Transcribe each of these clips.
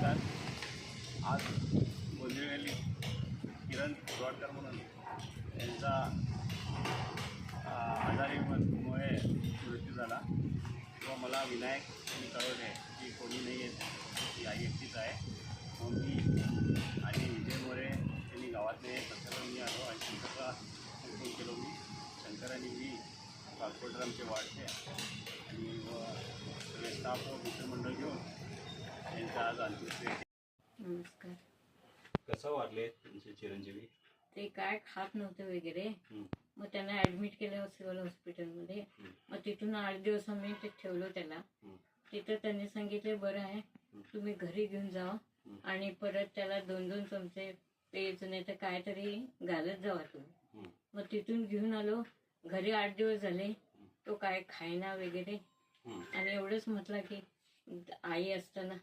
नमस्कार. आज गोंदिवली किरण रोडकर म्हणून यांचा आ, आजारीमुळे मृत्यू झाला. व मला विनायक यांनी कळवले की कोणी नाही आहेत ती आई एकटीच आहे. मग मी आणि विजय मोरे यांनी गावातले शंकरांनी मी आलो आणि शंकरला फोन केलो मी. शंकर आणि मी रामचे वाढते आणि व सगळे स्टाफ व मित्रमंडळ घेऊन यांचा आज अंत्यक्रिया नमस्कार कसं वाढले तुमचे चिरंजीवी ते काय खात नव्हते वगैरे. मग त्यांना ऍडमिट केलं सिव्हिल हॉस्पिटलमध्ये. मग तिथून आठ दिवस आम्ही ते ठेवलो त्याला. तिथं त्यांनी सांगितले बरं आहे तुम्ही घरी घेऊन जा. आणि परत त्याला दोन दोन चमचे पेज नाही तर काहीतरी घालत जावा तुम्ही. मग तिथून घेऊन आलो घरी आठ दिवस झाले तो काय खायना वगैरे. आणि एवढंच म्हटलं की आई असताना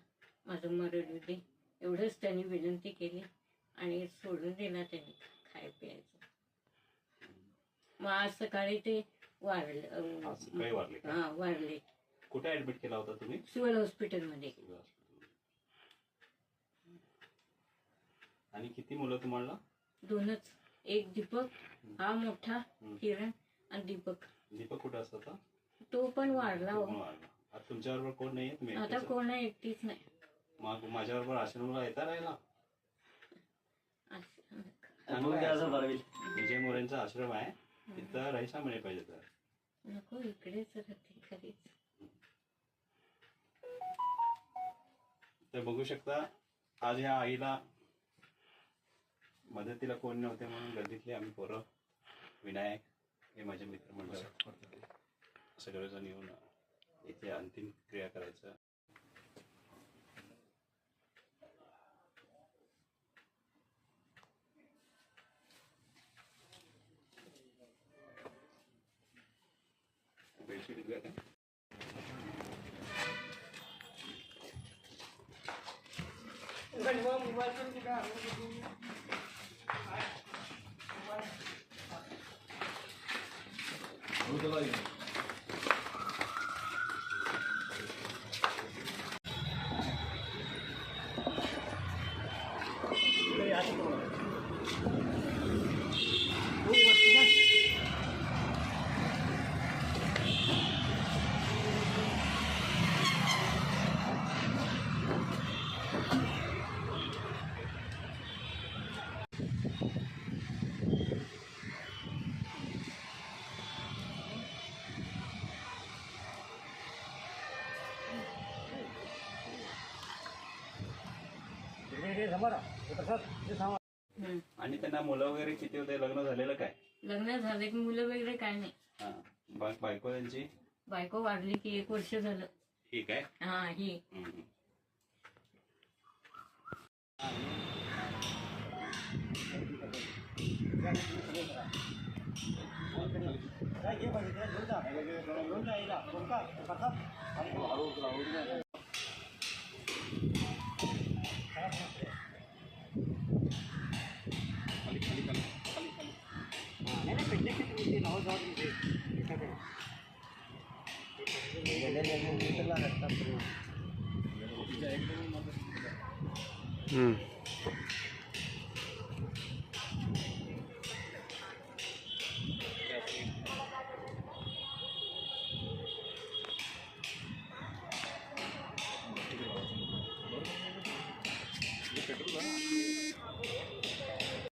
माझं मरड दे. एवढंच त्यांनी विनंती केली आणि सोडून दिला त्यांनी खाय प्यायचं. मग आज सकाळी ते वाढले आज सकाळी वारले का? हा वाढले कुठे ऍडमिट केला होता तुम्ही? सिव्हिल हॉस्पिटलमध्ये. आणि किती मुलं तुम्हाला? दोनच. एक दीपक हा मोठा. किरण आणि दीपक. दीपक कुठे असतात तो पण वाढला हो. आता तुमच्याबरोबर कोण नाही आहे? तुम्ही आता एकटेच कोण आहे एकटीच नाही? मग माझ्याबरोबर आश्रमला येता राहिला. असं- चांगलं आहे असं. विजय मोरेंचा आश्रम आहे. तिथं राहायचा म्हणे पाहिजे तर. नको इकडेच राहते खरीच तर बघू शकता आज ह्या आईला मदतीला कोण नव्हते म्हणून गर्दीतले आम्ही पोरं विनायक हे माझे मित्रमंडळ सगळेजण येऊन इथे अंतिम क्रिया करायचं. Obrigado. Vamos, vai, vamos ligar. vamos, lá vamos, Obrigado. हं. आणि त्यांना मुलं वगैरे किती होते? लग्न झालेलं काय? लग्न झालं. की मुलं वगैरे काय नाही. हा. बा- बायको त्यांची बायको वाढली की एक वर्ष झालं. ठीक आहे हा ही. हम्म. हम्म.